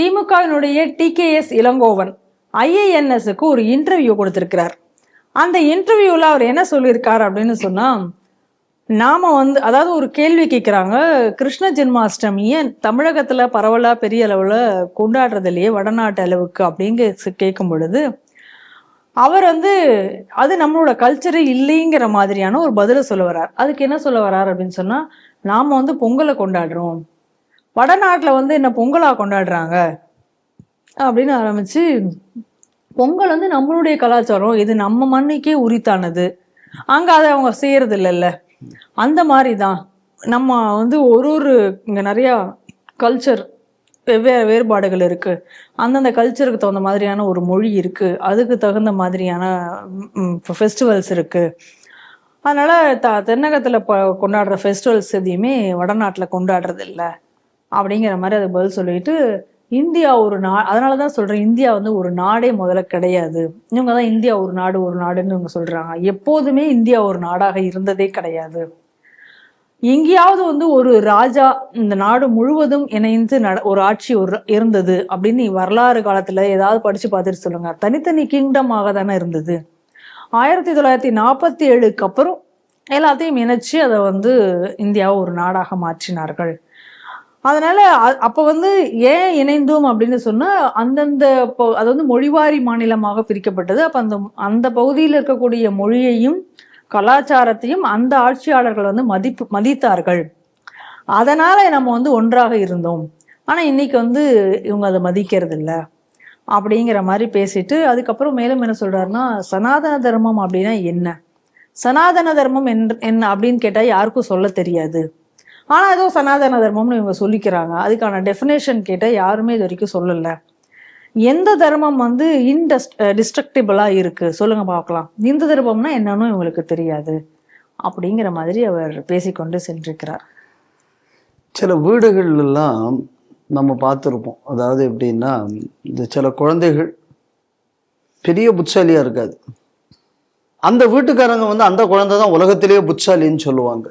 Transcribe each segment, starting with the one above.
திமுகவினுடைய டிகேஎஸ் இளங்கோவன் ஐஏஎன்எஸ்க்கு ஒரு இன்டர்வியூ கொடுத்துருக்கிறார். அந்த இன்டர்வியூவில் அவர் என்ன சொல்லியிருக்கார் அப்படின்னு சொன்னால் நாம் வந்து அதாவது ஒரு கேள்வி கேட்குறாங்க கிருஷ்ண ஜென்மாஷ்டமியை தமிழகத்தில் பரவலாக பெரிய அளவில் கொண்டாடுறது இல்லையே வடநாட்டு அளவுக்கு அப்படிங்க கேட்கும் பொழுது அவர் வந்து அது நம்மளோட கல்ச்சரு இல்லைங்கிற மாதிரியான ஒரு பதிலை சொல்ல வர்றார். அதுக்கு என்ன சொல்ல வர்றார் அப்படின்னு சொன்னால் நாம் வந்து பொங்கலை கொண்டாடுறோம். வடநாட்டில் வந்து என்ன பொங்கலாக கொண்டாடுறாங்க? அப்படின்னு ஆரம்பிச்சு பொங்கல் வந்து நம்மளுடைய கலாச்சாரம். இது நம்ம மண்ணுக்கே உரித்தானது. அங்கே அதை அவங்க செய்கிறது இல்லைல்ல அந்த மாதிரி தான் நம்ம வந்து ஒரு ஒரு இங்கே நிறையா கல்ச்சர் வெவ்வேறு வேறுபாடுகள் இருக்குது அந்தந்த கல்ச்சருக்கு தகுந்த மாதிரியான ஒரு மொழி இருக்குது அதுக்கு தகுந்த மாதிரியான ஃபெஸ்டிவல்ஸ் இருக்குது அதனால் த தென்னகத்தில் ப கொண்டாடுற ஃபெஸ்டிவல்ஸ் எதையுமே வடநாட்டில் கொண்டாடுறது இல்லை அப்படிங்கிற மாதிரி அது பதில் சொல்லிட்டு இந்தியா ஒரு நா அதனால தான் சொல்கிறேன் இந்தியா வந்து ஒரு நாடே முதல்ல கிடையாது. இவங்க தான் இந்தியா ஒரு நாடு ஒரு நாடுன்னு இவங்க சொல்கிறாங்க எப்போதுமே இந்தியா ஒரு நாடாக இருந்ததே கிடையாது. எங்கேயாவது வந்து ஒரு ராஜா இந்த நாடு முழுவதும் இணைந்து நட ஒரு ஆட்சி ஒரு இருந்தது அப்படின்னு வரலாறு காலத்தில் ஏதாவது படித்து பார்த்துட்டு சொல்லுங்க. தனித்தனி கிங்டமாக தானே இருந்தது. ஆயிரத்தி தொள்ளாயிரத்தி நாற்பத்தி ஏழுக்கு அப்புறம் எல்லாத்தையும் இணைச்சி அதை வந்து இந்தியாவை ஒரு நாடாக மாற்றினார்கள். அதனால அ- வந்து ஏன் இணைந்தோம் அப்படின்னு சொன்னால் அந்தந்த அது வந்து மொழிவாரி மாநிலமாக பிரிக்கப்பட்டது. அப்போ அந்த அந்த பகுதியில் இருக்கக்கூடிய மொழியையும் கலாச்சாரத்தையும் அந்த ஆட்சியாளர்கள் வந்து மதிப்பு மதித்தார்கள். அதனால நம்ம வந்து ஒன்றாக இருந்தோம். ஆனால் இன்னைக்கு வந்து இவங்க அதை மதிக்கிறது இல்லை அப்படிங்கிற மாதிரி பேசிட்டு அதுக்கப்புறம் மேலும் என்ன சொல்றாருன்னா சனாதன தர்மம் அப்படின்னா என்ன? சனாதன தர்மம் என் என்ன அப்படின்னு கேட்டால் யாருக்கும் சொல்ல தெரியாது. ஆனால் ஏதோ சனாதன தர்மம்னு இவங்க சொல்லிக்கிறாங்க. அதுக்கான டெஃபினேஷன் கேட்டால் யாருமே இது வரைக்கும் சொல்லலை. எந்த தர்மம் வந்து இன்டஸ்ட் டிஸ்ட்ரக்டிபிளாக இருக்குது சொல்லுங்கள் பார்க்கலாம். இந்த தர்மம்னா என்னன்னு இவங்களுக்கு தெரியாது. அப்படிங்கிற மாதிரி அவர் பேசிக்கொண்டு சென்றிருக்கிறார். சில வீடுகள்லாம் நம்ம பார்த்துருப்போம். அதாவது எப்படின்னா இந்த சில குழந்தைகள் பெரிய புட்சாலியாக இருக்காது. அந்த வீட்டுக்காரங்க வந்து அந்த குழந்தை தான் உலகத்திலேயே புட்சாலின்னு சொல்லுவாங்க.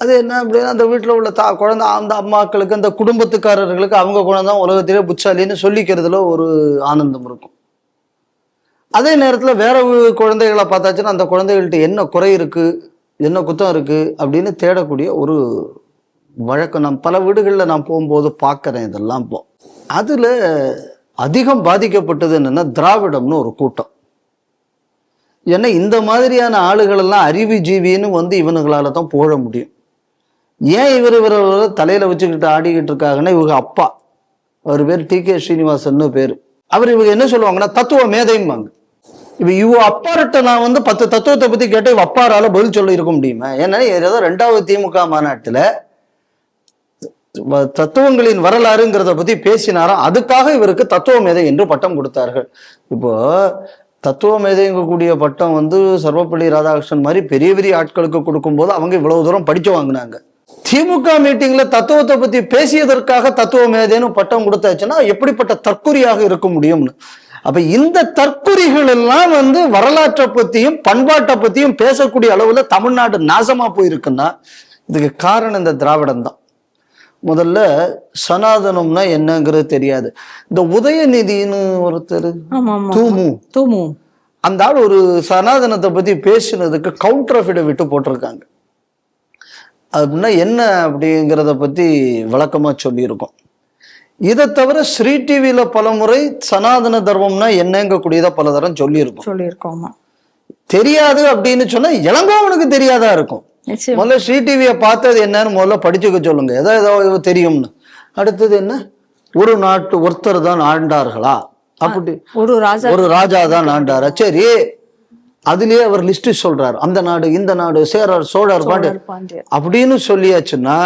அது என்ன அப்படின்னா அந்த வீட்டில் உள்ள தா குழந்தை அந்த அம்மாக்களுக்கு அந்த குடும்பத்துக்காரர்களுக்கு அவங்க குழந்தை உலகத்திலே புட்சாலின்னு சொல்லிக்கிறதுல ஒரு ஆனந்தம் இருக்கும். அதே நேரத்தில் வேற குழந்தைகளை பார்த்தாச்சுன்னா அந்த குழந்தைகள்கிட்ட என்ன குறை இருக்குது என்ன குத்தம் இருக்குது அப்படின்னு தேடக்கூடிய ஒரு வழக்கம். நான் பல வீடுகளில் நான் போகும்போது பார்க்குறேன் இதெல்லாம் இப்போ. அதில் அதிகம் பாதிக்கப்பட்டது என்னென்னா திராவிடம்னு ஒரு கூட்டம். ஏன்னா இந்த மாதிரியான ஆளுகள் எல்லாம் அறிவுஜீவின்னு வந்து இவனுங்களால தான் புகழ முடியும். ஏன் இவர் இவர் தலையில வச்சுக்கிட்டு ஆடிக்கிட்டு இருக்காங்கன்னா இவங்க அப்பா. அவர் பேர் டி கே ஸ்ரீனிவாசன் பேர். அவர் இவங்க என்ன சொல்லுவாங்கன்னா தத்துவ மேதைம்பாங்க. இப்ப இவ அப்பார்ட்ட நான் வந்து பத்து தத்துவத்தை பத்தி கேட்டு இவ அப்பாரால பதில் சொல்ல இருக்க முடியுமா? ஏன்னா ஏதாவது ரெண்டாவது திமுக மாநாட்டுல தத்துவங்களின் வரலாறுங்கிறத பத்தி பேசினாராம் அதுக்காக இவருக்கு தத்துவ மேதை என்று பட்டம் கொடுத்தார்கள். இப்போ தத்துவ மேதைங்கக்கூடிய பட்டம் வந்து சர்வப்பள்ளி ராதாகிருஷ்ணன் மாதிரி பெரிய பெரிய ஆட்களுக்கு கொடுக்கும்போது அவங்க இவ்வளவு தூரம் படிச்சு வாங்கினாங்க. திமுக மீட்டிங்ல தத்துவத்தை பத்தி பேசியதற்காக தத்துவ மேதைன்னு பட்டம் கொடுத்தாச்சுன்னா எப்படிப்பட்ட தற்குறியாக இருக்க முடியும்னு. அப்ப இந்த தற்குறிகள் எல்லாம் வந்து வரலாற்றை பத்தியும் பண்பாட்டை பத்தியும் பேசக்கூடிய அளவுல தமிழ்நாடு நாசமா போயிருக்குன்னா இதுக்கு காரணம் இந்த திராவிடம் தான். முதல்ல சனாதனம்னா என்னங்கிறது தெரியாது. இந்த உதயநிதினு ஒருத்தர் தூமு. தூமு. அந்த ஆள் ஒரு சனாதனத்தை பத்தி பேசினதுக்கு கவுண்டர் அஃபிடவிட் போட்டிருக்காங்க. அப்படின்னா என்ன அப்படிங்கிறத பத்தி விளக்கமா சொல்லியிருக்கோம். இதை தவிர ஸ்ரீ டிவியில பல முறை சனாதன தர்மம்னா என்னங்கக்கூடியதை பல தரம் சொல்லியிருக்கோம் சொல்லியிருக்கோம் தெரியாது அப்படின்னு சொன்னா இளங்கோவனுக்கு தெரியாதா இருக்கும். முதல்ல ஸ்ரீ டிவியை பார்த்தது என்னன்னு முதல்ல படிச்சுக்க சொல்லுங்க. ஏதோ ஏதோ தெரியும்னு. அடுத்தது என்ன? ஒரு நாட்டு ஒருத்தர் தான் ஆண்டார்களா? அப்படி. ஒரு ராஜா. ஒரு ராஜா தான் ஆண்டாரா? சரி. அதுலயே அவர் லிஸ்ட் சொல்றாரு. அந்த நாடு இந்த நாடு சேரர் சோழர் பாண்டு சோழர், பாண்டியர். அப்படின்னு சொல்லியாச்சுன்னா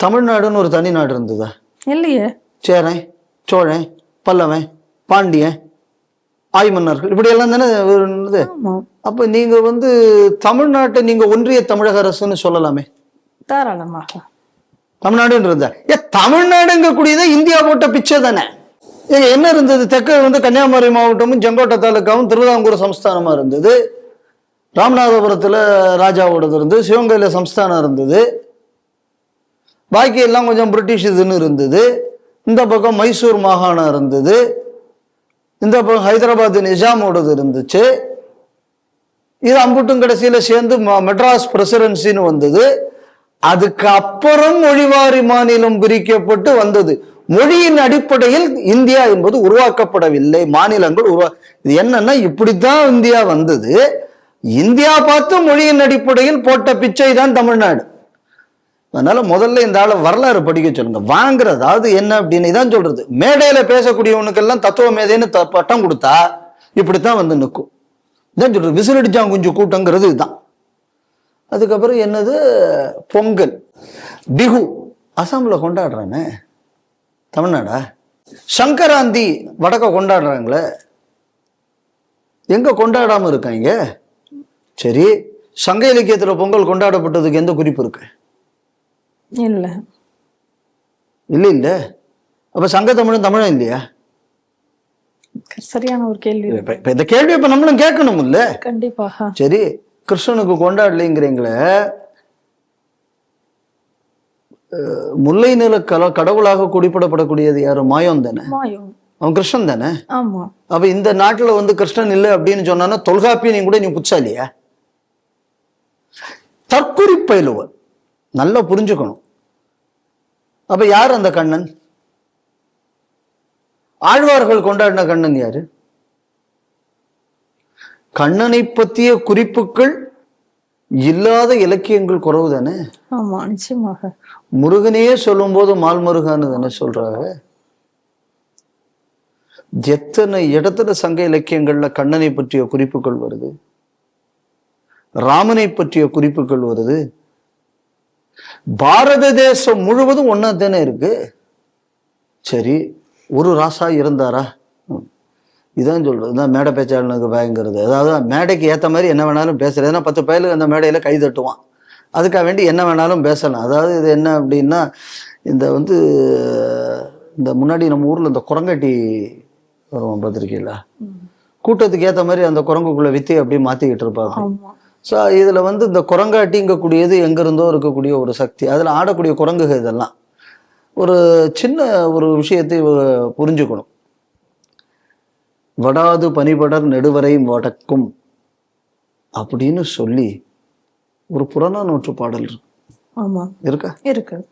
தமிழ்நாடுன்னு ஒரு தனி நாடு இருந்ததா? இல்லையே. சேரன் சோழன் பல்லவன் பாண்டியன் ஆய்மன்னர்கள் இப்படி எல்லாம் தானே இருந்தது? அப்ப நீங்க வந்து தமிழ்நாட்டை நீங்க ஒன்றிய தமிழக அரசுன்னு சொல்லலாமே. தாராளமாக. தமிழ்நாடுன்றது ஏ தமிழ்நாடுங்க கூடியதே இந்தியா போட்ட பிச்சை தானே? இங்கே என்ன இருந்தது? தெற்கு வந்து கன்னியாகுமரி மாவட்டமும் செங்கோட்டை தாலுக்காவும் திருவிதாங்கூர் சம்ஸ்தானமாக இருந்தது. ராமநாதபுரத்தில் ராஜாவோடது இருந்தது சிவகங்கையில் சம்ஸ்தானம் இருந்தது. பாக்கி எல்லாம் கொஞ்சம் பிரிட்டிஷ் இதுன்னு இருந்தது. இந்த பக்கம் மைசூர் மாகாணம் இருந்தது. இந்த பக்கம் ஹைதராபாத் நிஜாமோடது இருந்துச்சு. இது அம்புட்டும் கடைசியில் சேர்ந்து மெட்ராஸ் பிரசிடென்சின்னு வந்தது. அதுக்கு அப்புறம் மொழிவாரி மாநிலம் பிரிக்கப்பட்டு வந்தது. மொழியின் அடிப்படையில் இந்தியா என்பது உருவாக்கப்படவில்லை. மாநிலங்கள் உருவா இது என்னன்னா இப்படித்தான் இந்தியா வந்தது. இந்தியா பார்த்து மொழியின் அடிப்படையில் போட்ட பிச்சை தான் தமிழ்நாடு. அதனால முதல்ல இந்த ஆளை வரலாறு படிக்க சொல்லுங்க. வாங்குறது அதாவது என்ன அப்படின்னு தான் சொல்றது. மேடையில பேசக்கூடியவனுக்கெல்லாம் தத்துவ மேதைன்னு த- பட்டம் கொடுத்தா இப்படித்தான் வந்து நிற்கும். இதான் சொல்றது. விசிலடிச்சான் குஞ்சு கூட்டங்கிறது இதுதான். அதுக்கப்புறம் என்னது? பொங்கல். பிஹு. அசாம்ல கொண்டாடுறானே. தமிழ்நாடா? சங்கராந்தி வடக்க கொண்டாடுறாங்களே. எங்க கொண்டாடாம இருக்காங்க சரி சங்க இலக்கியத்துல பொங்கல் கொண்டாடப்பட்டதுக்கு எந்த குறிப்பு இருக்கு? இல்ல. இல்ல இல்ல. அப்ப சங்க தமிழும் தமிழும் இல்லையா? சரியான ஒரு கேள்வி. இப்ப இந்த கேள்வி இப்ப நம்மளும் கேட்கணும் இல்ல கண்டிப்பாக சரி கிருஷ்ணனுக்கு கொண்டாடலைங்கிறீங்களே. முல்லை நில கல கடவுளாக குறிப்பிடப்படக்கூடியது யாரு? மாயம் தானே? அவன் கிருஷ்ணன் தானே? அப்ப இந்த நாட்டுல வந்து கிருஷ்ணன் இல்லை அப்படின்னு சொன்னான்னா தொல்காப்பியம் கூட நீ புச்சாலியா? தற்குறிப்பயிலுவன் நல்லா புரிஞ்சுக்கணும். அப்ப யார் அந்த கண்ணன்? ஆழ்வார்கள் கொண்டாடின கண்ணன் யாரு? கண்ணனை பற்றிய குறிப்புகள் இல்லாத இலக்கியங்கள் குறவு தானே ஆமா நிச்சயமாக. முருகனையே சொல்லும்போது மால்முருகான்னு தானே சொல்றாங்க. எத்தனை இடத்துல சங்க இலக்கியங்கள்ல கண்ணனை பற்றிய குறிப்புகள் வருது? ராமனை பற்றிய குறிப்புகள் வருது? பாரத தேசம் முழுவதும் ஒன்னா தானே இருக்கு? சரி ஒரு ராசா இருந்தாரா. இதான் சொல்றது. இதான் மேடை பேச்சாளனுக்கு பயங்கிறது. அதாவது மேடைக்கு ஏத்த மாதிரி என்ன வேணாலும் பேசுறது. ஏன்னா பத்து பயலுக்கு அந்த மேடையில கை தட்டுவான். அதுக்காக வேண்டி என்ன வேணாலும் பேசலாம். அதாவது இது என்ன அப்படின்னா இந்த வந்து இந்த முன்னாடி நம்ம ஊர்ல இந்த குரங்கட்டி வருவோம் பார்த்துருக்கீங்களா? கூட்டத்துக்கு ஏத்த மாதிரி அந்த குரங்குக்குள்ள வித்தி அப்படியே மாத்திக்கிட்டு இருப்பாங்க ஸோ இதுல வந்து இந்த குரங்காட்டிங்கக்கூடியது எங்க இருந்தோ இருக்கக்கூடிய ஒரு சக்தி. அதுல ஆடக்கூடிய குரங்குகள் இதெல்லாம். ஒரு சின்ன ஒரு விஷயத்தை புரிஞ்சுக்கணும். வடாது பனிபடர் நெடுவரை வடக்கும் அப்படின்னு சொல்லி ஒரு புறநானூற்று பாடல் இருக்கு. ஆமா. இருக்கா? இருக்கு.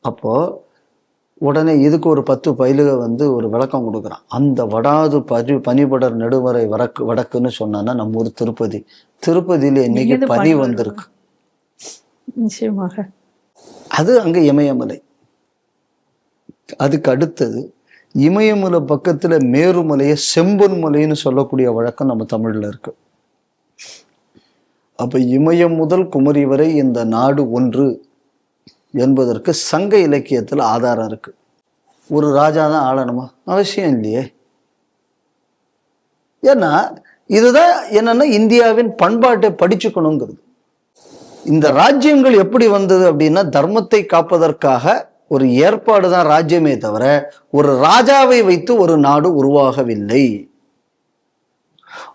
அப்போ உடனே இதுக்கு ஒரு பத்து பயிலுக வந்து ஒரு விளக்கம் கொடுக்குறான். அந்த வடாது பனி பனிபடர் நெடுவரை வடக்கு வடக்குன்னு சொன்னான்னா நம்ம ஊர் திருப்பதி. திருப்பதியில இன்னைக்கு பனி. வந்திருக்கு. நிச்சயமாக. அது அங்க இமயமலை. அதுக்கு அடுத்தது இமயமலை பக்கத்தில் மேருமலையை செம்பன் மலைன்னு சொல்லக்கூடிய வழக்கம் நம்ம தமிழில் இருக்கு. அப்போ இமயம் முதல் குமரி வரை இந்த நாடு ஒன்று என்பதற்கு சங்க இலக்கியத்தில் ஆதாரம் இருக்கு. ஒரு ராஜா தான் ஆளணுமா? அவசியம் இல்லையே. ஏன்னா இதுதான் என்னன்னா இந்தியாவின் பண்பாட்டை படிச்சுக்கணுங்கிறது. இந்த ராஜ்யங்கள் எப்படி வந்தது அப்படின்னா தர்மத்தை காப்பதற்காக ஒரு ஏற்பாடு தான் ராஜ்யமே தவிர ஒரு ராஜாவை வைத்து ஒரு நாடு உருவாகவில்லை.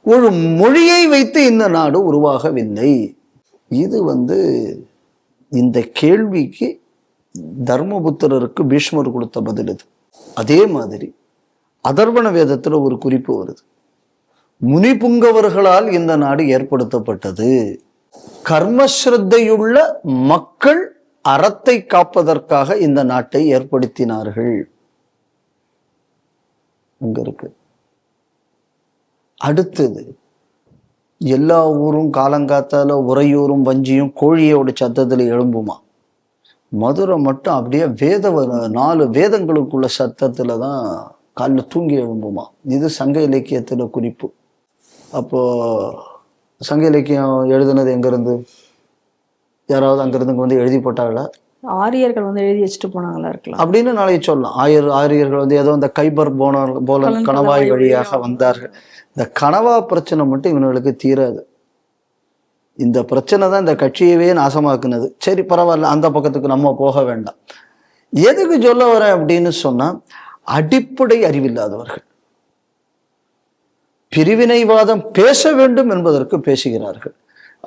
ஒரு மொழியை வைத்து இந்த நாடு உருவாகவில்லை. இது வந்து இந்த கேள்விக்கு தர்மபுத்திரருக்கு பீஷ்மர் கொடுத்த பதில் இது. அதே மாதிரி அதர்வண வேதத்தில் ஒரு குறிப்பு வருது. முனிபுங்கவர்களால் இந்த நாடு ஏற்படுத்தப்பட்டது. கர்மஸ்ரத்தையுள்ள மக்கள் அறத்தை காப்பதற்காக இந்த நாட்டை ஏற்படுத்தினார்கள். அங்க இருக்கு. அடுத்தது எல்லா ஊரும் காலங்காத்தால உறையூரும் வஞ்சியும் கோழியோட சத்தத்தில் எழும்புமா? மதுரை மட்டும் அப்படியே வேத நாலு வேதங்களுக்குள்ள சத்தத்துல தான் காலில் தூங்கி எழும்புமா? இது சங்க இலக்கியத்தில் குறிப்பு. அப்போ சங்க இலக்கியம் எழுதுனது எங்கேருந்து யாராவது அங்கிருந்து வந்து எழுதி போட்டாங்களா? ஆரியர்கள் வந்து எழுதி வச்சுட்டு போனாங்களா இருக்கலாம். அப்படின்னு நாளைக்கு சொல்லலாம். ஆயர் ஆரியர்கள் வந்து ஏதோ இந்த கைபர் போன கணவாய் கணவாய் வழியாக வந்தார்கள். இந்த கனவா பிரச்சனை மட்டும் இவனுங்களுக்கு தீராது. இந்த பிரச்சனை தான் இந்த கட்சியவே நாசமாக்குனது. சரி பரவாயில்ல அந்த பக்கத்துக்கு நம்ம போக வேண்டாம். எதுக்கு சொல்ல வரேன் அப்படின்னு சொன்னா அடிப்படை அறிவில்லாதவர்கள். பிரிவினைவாதம் பேச வேண்டும் என்பதற்கு பேசுகிறார்கள்.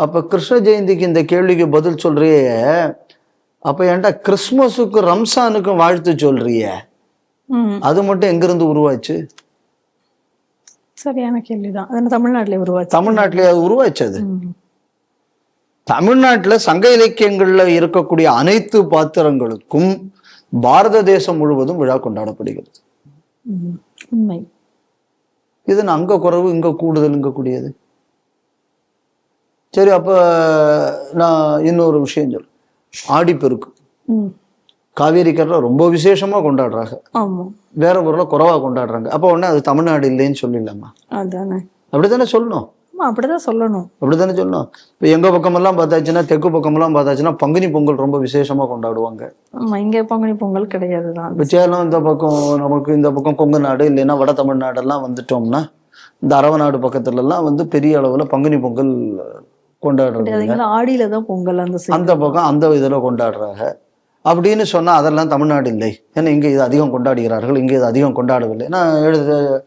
அப்ப கிருஷ்ண ஜெயந்திக்கு இந்த கேள்விக்கு பதில் சொல்றியே. அப்ப ஏன்டா கிறிஸ்மஸுக்கும் ரம்சானுக்கும் வாழ்த்து சொல்றியே? அது மட்டும் எங்கிருந்து உருவாச்சு? சரியான கேள்விதான். தமிழ்நாட்டிலே உருவாச்சு? தமிழ்நாட்டிலே அது உருவாச்சு அது. தமிழ்நாட்டுல சங்க இலக்கியங்கள்ல இருக்கக்கூடிய அனைத்து பாத்திரங்களுக்கும் பாரத தேசம் முழுவதும் விழா கொண்டாடப்படுகிறது. உண்மை. இது அங்க குறைவு இங்க கூடுதல் இங்க கூடியது? சரி அப்ப நான் இன்னொரு விஷயம் சொல்றேன் ஆடிப்பெருக்கு. காவேரி கரையில ரொம்ப விசேஷமா கொண்டாடுறாங்க. வேற ஊர்ல குறைவா கொண்டாடுறாங்க. அப்ப உடனே அது தமிழ்நாடு இல்லைன்னு சொல்லிடலாமா? அப்படித்தானே சொல்லணும்? அப்படிதான் சொல்லணும். அப்படித்தானே சொல்லணும். இப்போ எங்க பக்கமெல்லாம் பார்த்தாச்சுன்னா தெற்கு பக்கமெல்லாம் பார்த்தாச்சுன்னா பங்குனி பொங்கல் ரொம்ப விசேஷமா கொண்டாடுவாங்க. ஆமா இங்க பங்குனி பொங்கல் கிடையாது தான். இப்போ சேலம் இந்த பக்கம் நமக்கு இந்த பக்கம் கொங்கு நாடு இல்லைன்னா வட தமிழ்நாடெல்லாம் வந்துட்டோம்னா இந்த அரவநாடு பக்கத்துல எல்லாம் வந்து பெரிய அளவுல பங்குனி பொங்கல் கொண்டாடுறாங்க ஆடியில தான் பொங்கல் அந்த. அந்த பக்கம் அந்த இதுல கொண்டாடுறாங்க. அப்படின்னு சொன்னா அதெல்லாம் தமிழ்நாடு இல்லை. ஏன்னா இங்க இது அதிகம் கொண்டாடுகிறார்கள். இங்க இது அதிகம் கொண்டாடவில்லை. நான் எழுத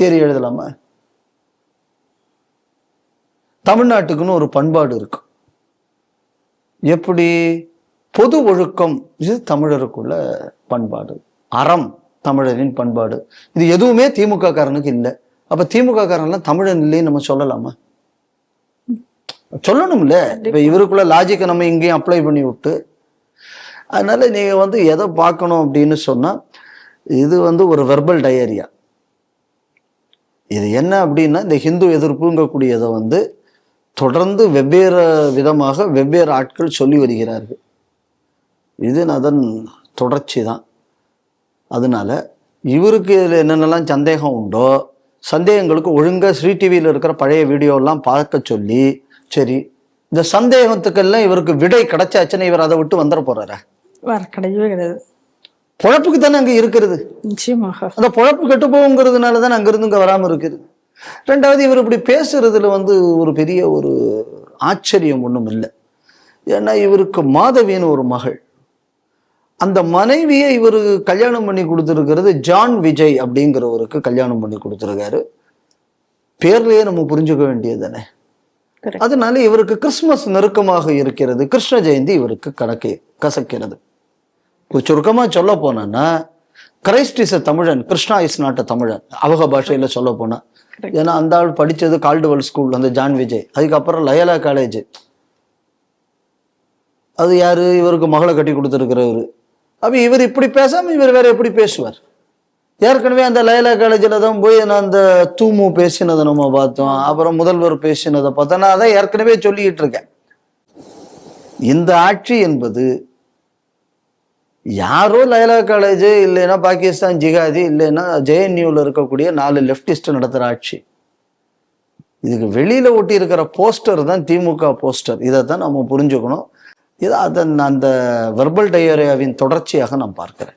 தேரி எழுதலாமா? தமிழ்நாட்டுக்குன்னு ஒரு பண்பாடு இருக்கு. எப்படி? பொது ஒழுக்கம். இது தமிழருக்குள்ள பண்பாடு. அறம் தமிழரின் பண்பாடு. இது எதுவுமே திமுக காரனுக்கு இல்லை. அப்ப திமுக காரன்லாம் தமிழன் இல்லைன்னு நம்ம சொல்லலாமா? சொல்லணும்ல. இப்ப இவருக்குள்ள லாஜிக்கை நம்ம இங்கேயும் அப்ளை பண்ணி விட்டு அதனால நீங்க வந்து எதை பார்க்கணும் அப்படின்னு சொன்னா இது வந்து ஒரு வெர்பல் டயரியா இது என்ன அப்படின்னா இந்த ஹிந்து எதிர்ப்புங்கக்கூடியதை வந்து தொடர்ந்து வெவ்வேறு விதமாக வெவ்வேறு ஆட்கள் சொல்லி வருகிறார்கள். இது அதன் தொடர்ச்சி தான். அதனால இவருக்கு இதில் என்னென்னலாம் சந்தேகம் உண்டோ சந்தேகங்களுக்கு ஒழுங்கா ஸ்ரீ டிவியில் இருக்கிற பழைய வீடியோலாம் பார்க்க சொல்லி சரி இந்த சந்தேகத்துக்கெல்லாம் இவருக்கு விடை கிடைச்சாச்சுன்னா இவர் அதை விட்டு வந்துட போறாரா? வேற கிடையவே கிடையாது. பொழப்புக்கு தானே அங்கே இருக்கிறது. நிச்சயமாக. அந்த பொழப்பு கெட்டு போகுங்கிறதுனால தான் அங்கிருந்து இங்கே வராமல் இருக்குது. ரெண்டாவது இவர் இப்படி பேசுறதுல வந்து ஒரு பெரிய ஒரு ஆச்சரியம் ஒன்றும் இல்லை. ஏன்னா இவருக்கு மாதவின்னு ஒரு மகள். அந்த மனைவியை இவர் கல்யாணம் பண்ணி கொடுத்துருக்கிறது ஜான் விஜய் அப்படிங்கிறவருக்கு கல்யாணம் பண்ணி கொடுத்துருக்காரு. பேர்லயே நம்ம புரிஞ்சுக்க வேண்டியது தானே. அதனால இவருக்கு கிறிஸ்துமஸ் நெருக்கமாக இருக்கிறது. கிருஷ்ண ஜெயந்தி இவருக்கு கடக்க கசக்கிறது. இப்போ சுருக்கமா சொல்ல போனோன்னா கிரைஸ்ட் இஸ் தமிழன் கிருஷ்ணா இஸ் நாட் தமிழன். அவங்க பாஷையில சொல்ல போனா. ஏன்னா அந்த ஆள் படிச்சது கால்டுவல் ஸ்கூல் அந்த ஜான் விஜய். அதுக்கப்புறம் லயலா காலேஜ். அது யாரு? இவருக்கு மகளை கட்டி கொடுத்துருக்கிறவரு. அப்ப இவர் இப்படி பேசாம இவர் வேற எப்படி பேசுவார்? ஏற்கனவே அந்த லைலா காலேஜில் தான் போய் நான் அந்த தூமு பேசினதை நம்ம பார்த்தோம். அப்புறம் முதல்வர் பேசினதை பார்த்தோம். நான் அதை ஏற்கனவே சொல்லிக்கிட்டு இருக்கேன். இந்த ஆட்சி என்பது யாரோ லைலா காலேஜ் இல்லைன்னா பாகிஸ்தான் ஜிகாதி இல்லைன்னா ஜேஎன்யூவில் இருக்கக்கூடிய நாலு லெப்டிஸ்ட் நடத்துகிற ஆட்சி. இதுக்கு வெளியில் ஒட்டி இருக்கிற போஸ்டர் தான் திமுக போஸ்டர். இதை தான் நம்ம புரிஞ்சுக்கணும். இதை அதன் அந்த வெர்பல் டயரியாவின் தொடர்ச்சியாக நான் பார்க்குறேன்.